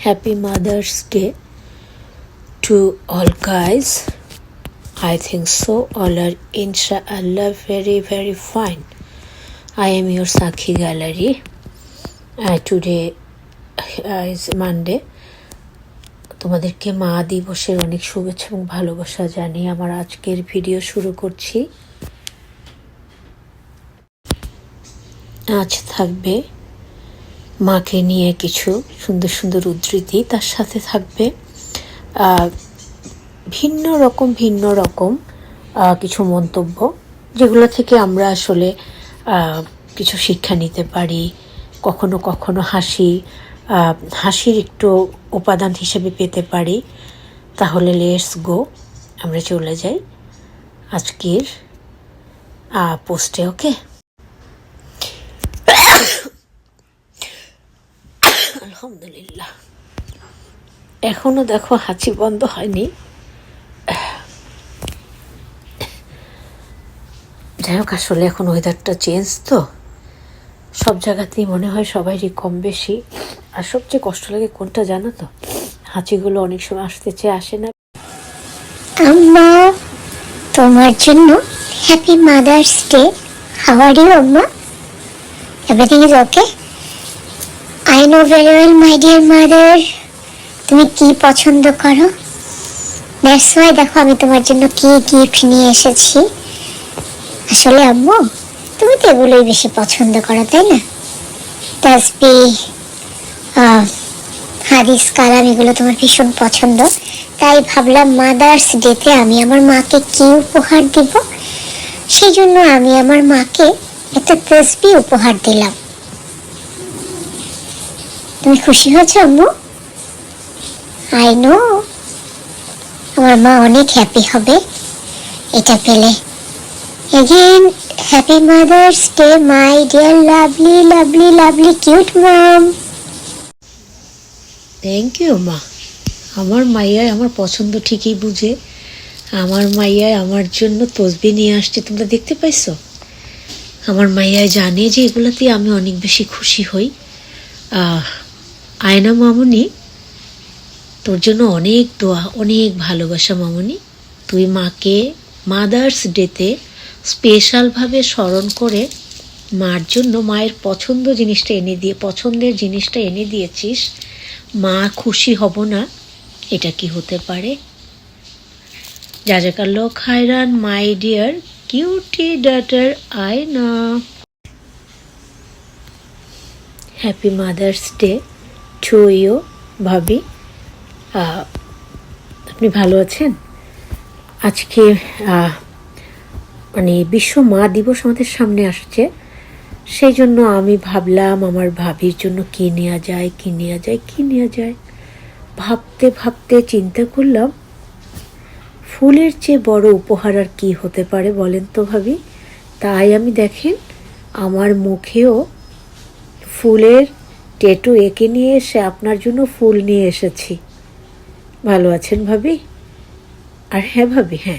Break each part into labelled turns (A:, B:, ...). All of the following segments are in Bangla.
A: Happy mother's day to all guys I think so all are ইনশা আল্লাহ very very fine I am your Sakshi gallery today is Monday তোমাদেরকে মা দিবসের অনেক শুভেচ্ছা এবং ভালোবাসা জানিয়ে আমার আজকের ভিডিও শুরু করছি। আজ থাকবে মাকে নিয়ে কিছু সুন্দর সুন্দর উদ্ধৃতি তার সাথে থাকবে। ভিন্ন রকম ভিন্ন রকম কিছু মন্তব্য, যেগুলো থেকে আমরা আসলে কিছু শিক্ষা নিতে পারি। কখনো কখনো হাসি হাসির একটু উপাদান হিসেবে পেতে পারি। তাহলে লেটস গো, আমরা চলে যাই আজকের পোস্টে, ওকে? আলহামদুলিল্লাহ। এখনও দেখো হাঁচি বন্ধ হয়নি। যাই হোক, আসলে এখন ওয়েদারটা চেঞ্জ তো। সব জায়গাতেই মনে হয় সবারই কম বেশি। আর সবচেয়ে কষ্ট লাগে কোনটা জানো তো? হাঁচিগুলো অনেক সময় আসতে চেয়ে আসে না।
B: আম্মা, তোমার জন্য happy mother's day how are you আম্মা? Everything is okay I know very well my dear mother তুমি কি পছন্দ করো? দ্যাটস দেখো, আমি তোমার জন্য কি গিফট নিয়ে এসেছি। আসলে আম্মু, তুমি তো এগুলোই বেশি পছন্দ করো, তাই না? তাসবি হাদিস, কালাম, এগুলো তোমার ভীষণ পছন্দ। তাই ভাবলাম মাদার্স ডেতে আমি আমার মাকে কি উপহার দিব? সেই জন্য আমি আমার মাকে একটা তসবি উপহার দিলাম। তুমি খুশি হয়েছো আম্মু? আই নো আমার মা অনেক হ্যাপি হবে। এটা পেলে। Again happy mother's day my dear lovely lovely lovely cute mom
A: thank you মা আমার মাইয়ায় আমার পছন্দ ঠিকই বুঝে। আমার মাইয়ায় আমার জন্য তসবি নিয়ে আসছে তোমরা দেখতে পাইছো? আমার মাইয়ায় জানে যে এগুলাতে আমি অনেক বেশি খুশি হই। আহ, আয়না মামুনি, তোর জন্য অনেক দোয়া, অনেক ভালোবাসা মামুনি। তুই মাকে মাদার্স ডেতে স্পেশালভাবে স্মরণ করে মার জন্য মায়ের পছন্দ জিনিসটা এনে দিয়ে, পছন্দের জিনিসটা এনে দিয়েছিস, মা খুশি হব না, এটা কি হতে পারে? যা জাজাকাল্লো খায়রান my dear cutie daughter I না হ্যাপি মাদার্স ডে টু ভাবি। আপনি ভালো আছেন? আজকে মানে বিশ্ব মা দিবস আমাদের সামনে আসছে। সেই জন্য আমি ভাবলাম আমার ভাবির জন্য কি নেওয়া যায়, কি নেওয়া যায়, কি নেওয়া যায়? ভাবতে ভাবতে চিন্তা করলাম, ফুলের চেয়ে বড় উপহার আর কি হতে পারে বলেন তো ভাবি? তাই আমি দেখেন, আমার মুখেও ফুলের টেটু এঁকে নিয়ে এসে আপনার জন্য ফুল নিয়ে এসেছি। ভালো আছেন ভাবি? আর হ্যাঁ ভাবি হ্যাঁ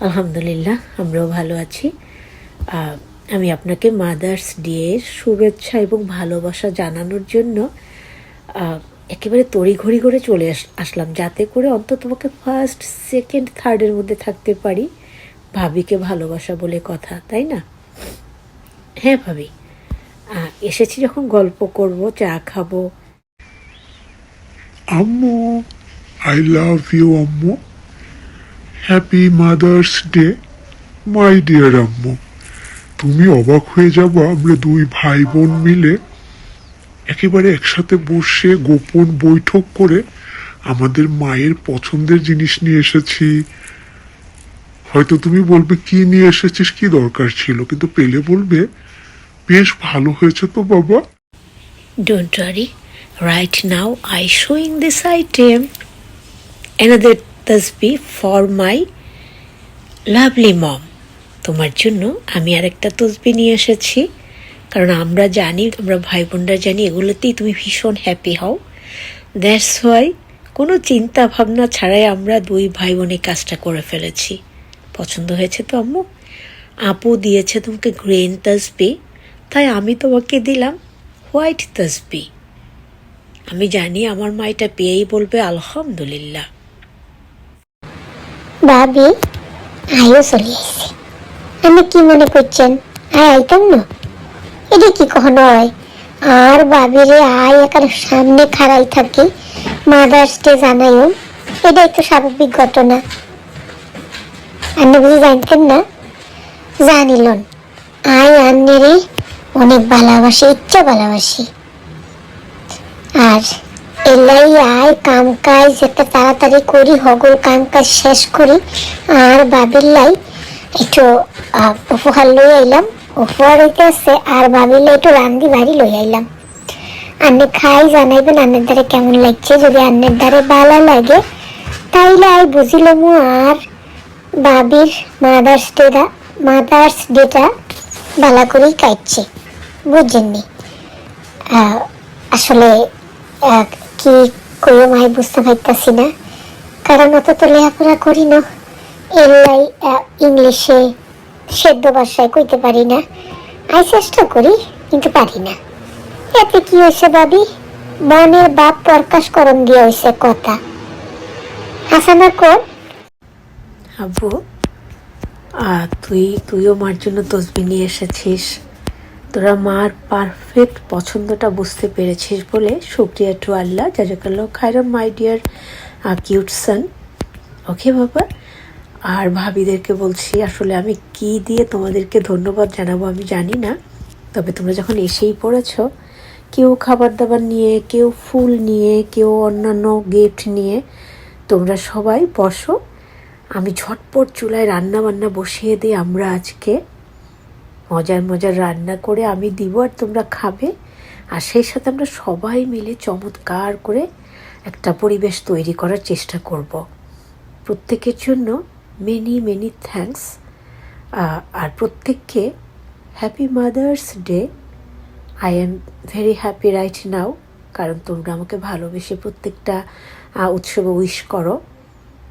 A: আলহামদুলিল্লাহ, আমরাও ভালো আছি। আমি আপনাকে মাদার্স ডে শুভেচ্ছা এবং ভালোবাসা জানানোর জন্য একেবারে তড়িঘড়ি করে চলে আস- আসলাম, যাতে করে অন্তত তোমাকে ফার্স্ট সেকেন্ড থার্ডের মধ্যে থাকতে পারি। ভাবিকে ভালোবাসা বলে কথা, তাই না? হ্যাঁ ভাবি। এসেছি যখন গল্প করব, চা খাব।
C: আম্মু আই লাভ ইউ আম্মু। Happy mother's day my dear আম্মু। তুমি অবাক হয়ে যাব, আমরা দুই ভাই বোন মিলে একেবারে একসাথে বসে গোপন বৈঠক করে আমাদের মায়ের পছন্দের জিনিস নিয়ে এসেছি। হয়তো তুমি বলবে, কি নিয়ে এসেছিস? কি দরকার ছিল? কিন্তু পেলে বলবে বেশ ভালো হয়েছে তো বাবা
A: Don't worry. Right now, I showing this item. Another tasbih for my lovely mom. তোমার জন্য আমি আরেকটা তসবি নিয়ে এসেছি কারণ আমরা জানি আমরা ভাই বোনরা জানি এগুলোতেই তুমি ভীষণ হ্যাপি হও দ্যাটস ওয়াই কোনো চিন্তা ভাবনা ছাড়াই আমরা দুই ভাই বোন কাজটা করে ফেলেছি পছন্দ হয়েছে তো আম্মু আপু দিয়েছে তোমাকে গ্রিন তসবি তাই আমি তোমাকে দিলাম হোয়াইট তসবি। আমি জানি আমার মা এটা পেয়েই বলবে, আলহামদুলিল্লাহ।
B: ভাবি চলে আমি কি মনে করছেন? আয় আইতাম না এটা কি কখনো হয়? আর ভাবিরে আয়, একার সামনে খাড়াই থাকি। মাদার্স ডে জানাইও, এটাই তো স্বাভাবিক ঘটনা। আপনি বুঝি জানতেন না? জানিলন। আয় আন্নেরে অনেক ভালোবাসি, ইচ্ছা ভালোবাসি। আর এলাই আয় কাম কাজ একটা তাড়াতাড়ি করি হগল কাম কাজ শেষ করি। আর বাবির লাই একটু উপহার লই আইলাম। উপহার হইতে আছে, আর বাবির লাই একটু রান্দি বাড়ি লই আইলাম। আপনি খাই, জানাইবেন আন্নের দ্বারে কেমন লাগছে? যদি আন্নের দ্বারে ভালো লাগে, তাইলে আই বুঝিলাম আর বাবির মাদার্স ডেটা মাদার্স ডেটা ভালো করেই কাটছে। বুঝছেননি আহ, আসলে কি কইও মাই বুঝতে পারতাছি না। কারণ অত তো লেখাপড়া করি না। এলাই ইংলিশে সেদ্ধ ভাষায় কইতে পারি না। আমি চেষ্টা করি কিন্তু পারি না। এতে কি হয়েছে ভাবি? মনের বাপ প্রকাশ করণ দিয়ে হয়েছে কথা। হাসানা কর
A: আব্বু তুই তুইও মার জন্য তসবি নিয়ে এসেছিস। তোরা মার পারফেক্ট পছন্দটা বুঝতে পেরেছিস বলে শুক্রিয়া টু আল্লাহ, জাজাকাল্লাহ খাইরাম মাই ডিয়ার কিউট সান ওকে বাবা? আর ভাবিদেরকে বলছি, আসলে আমি কি দিয়ে তোমাদেরকে ধন্যবাদ জানাব আমি জানি না। তবে তোমরা যখন এসেই পড়েছো, কেউ খাবার দাবার নিয়ে, কেউ ফুল নিয়ে, কেউ অন্যান্য গিফট নিয়ে, তোমরা সবাই বসো। আমি ঝটপট চুলায় রান্না বান্না বসিয়ে দিই আমরা আজকে। মজার মজার রান্না করে আমি দিব আর তোমরা খাবে। আর সেই সাথে আমরা সবাই মিলে চমৎকার করে একটা পরিবেশ তৈরি করার চেষ্টা করব। প্রত্যেকের জন্য মেনি মেনি থ্যাঙ্কস আর প্রত্যেককে happy mother's day I am very happy right now কারণ তোমরা আমাকে ভালোবেসে প্রত্যেকটা উৎসবে উইশ করো।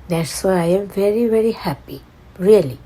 A: That's why I am very very happy really